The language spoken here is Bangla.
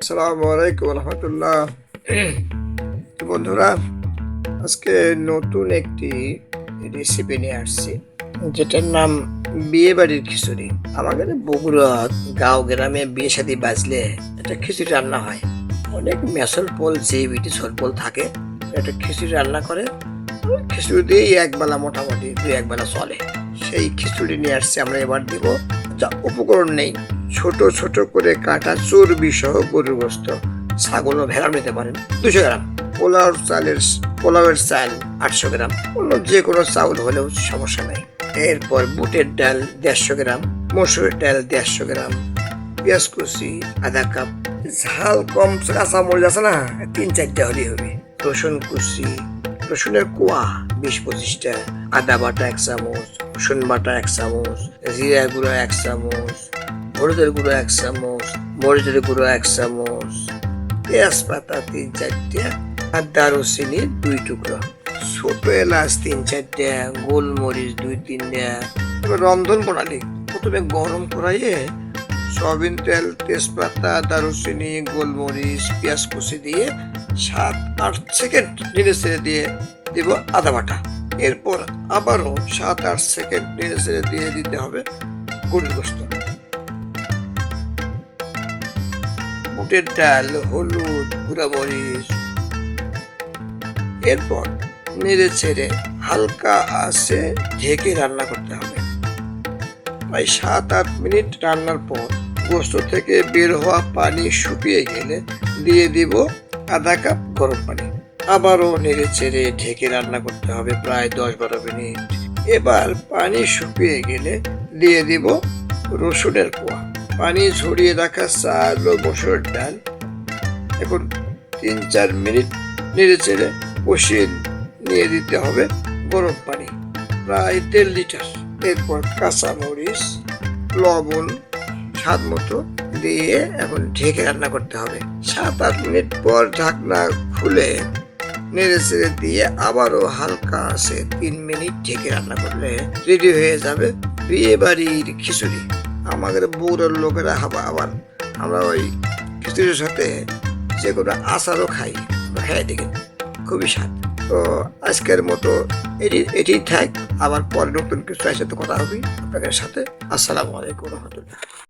আসসালামু আলাইকুম রহমতুল্লাহ। বন্ধুরা, আজকে নতুন একটি রেসিপি নিয়ে আসছি, যেটার নাম বিয়ে বাড়ির খিচুড়ি আমাদের বগুড়া গাঁও গ্রামে বিয়ে শাদি বাজলে একটা খিচুড়ি রান্না হয়। অনেক মেসল পোল, যে বিটি পোল থাকে, একটা খিচুড়ি রান্না করে। খিচুড়ি দিয়েই একবেলা মোটামুটি দুই একবেলা চলে। সেই খিচুড়ি নিয়ে আসছি, আমরা এবার দিব যা উপকরণ নেই। ছোট ছোট করে কাটা চর্বি সহ গরুর গোস্ত। ছাগল ও ভেড়া নিতে পারেন। দুশো গ্রাম। পোলাও চালের পোলাওয়ের চাল আটশো গ্রাম। অন্য যে কোনো চাউল হলেও সমস্যা নেই। এরপর বুটের ডাল দেড়শো গ্রাম, মসুরের ডাল দেড়শো গ্রাম, পেঁয়াজ কুচি, আধা কাপ। ঝাল কম কাঁচা মরিচ আছে না, তিন চারটে হলেই হবে। রসুন কুচি, রসুনের কোয়া বিশ পঁচিশটা, আদা বাটা এক চামচ রসুন বাটা এক চামচ জিরা গুঁড়ো এক চামচ, হলুদের গুঁড়ো এক চামচ, মরিচের গুঁড়ো এক চামচ পেঁয়াজ পাতা তিন চারটে আর দারুচিনি দুই টুকরো, ছোট এলাচ তিন চারটে, গোলমরিচ দুই তিনটা। এবার রন্ধন প্রণালী। প্রথমে গরম করাইয়ে সয়াবিন তেল, তেজপাতা দারুচিনি গোলমরিচ, পেঁয়াজ কুচি দিয়ে সাত আট সেকেন্ড নেড়ে ছেড়ে দিয়ে দিব আদা বাটা। এরপর আবারও সাত আট সেকেন্ড নেড়ে ছেড়ে দিয়ে দিতে হবে গরুর গোস্ত বুটের ডাল, হলুদ গুঁড়া মরিচ এরপর নেড়ে ছেড়ে হালকা আছে ঢেকে রান্না করতে হবে। প্রায় সাত আট মিনিট রান্নার পর গোস্ত থেকে বের হওয়া পানি শুকিয়ে গেলে দিয়ে দিব আধা কাপ গরম পানি। আবারও নেড়ে চেড়ে ঢেকে রান্না করতে হবে প্রায় দশ বারো মিনিট। এবার পানি শুকিয়ে গেলে দিয়ে দিব রসুনের কোয়া। পানি ঝরিয়ে রাখা চাল ও মসুর ডাল। এখন তিন চার মিনিট নেড়ে চেড়ে কষিয়ে নিয়ে দিতে হবে গরম পানি। প্রায় দেড় লিটার। এরপর কাঁচা মরিচ, লবণ, স্বাদ মতো দিয়ে এখন ঢেকে রান্না করতে হবে। সাত আট মিনিট পর ঢাকনা খুলে নেড়ে চেড়ে দিয়ে আবারও হালকা আছে তিন মিনিট ঢেকে রান্না করলে রেডি হয়ে যাবে বিয়ে বাড়ির খিচুড়ি। আমাদের বউরের লোকেরা হাবা আবার আমরা ওই খিচুড়ির সাথে যে কোনো আচারও খাই। খাই দেখি, খুবই স্বাদ। তো আজকের মতো এটি এটি থাক। আবার পরে নতুন কিছু সাথে কথা হবে আপনাদের সাথে। আসসালামু আলাইকুম রহমতুল্লাহ।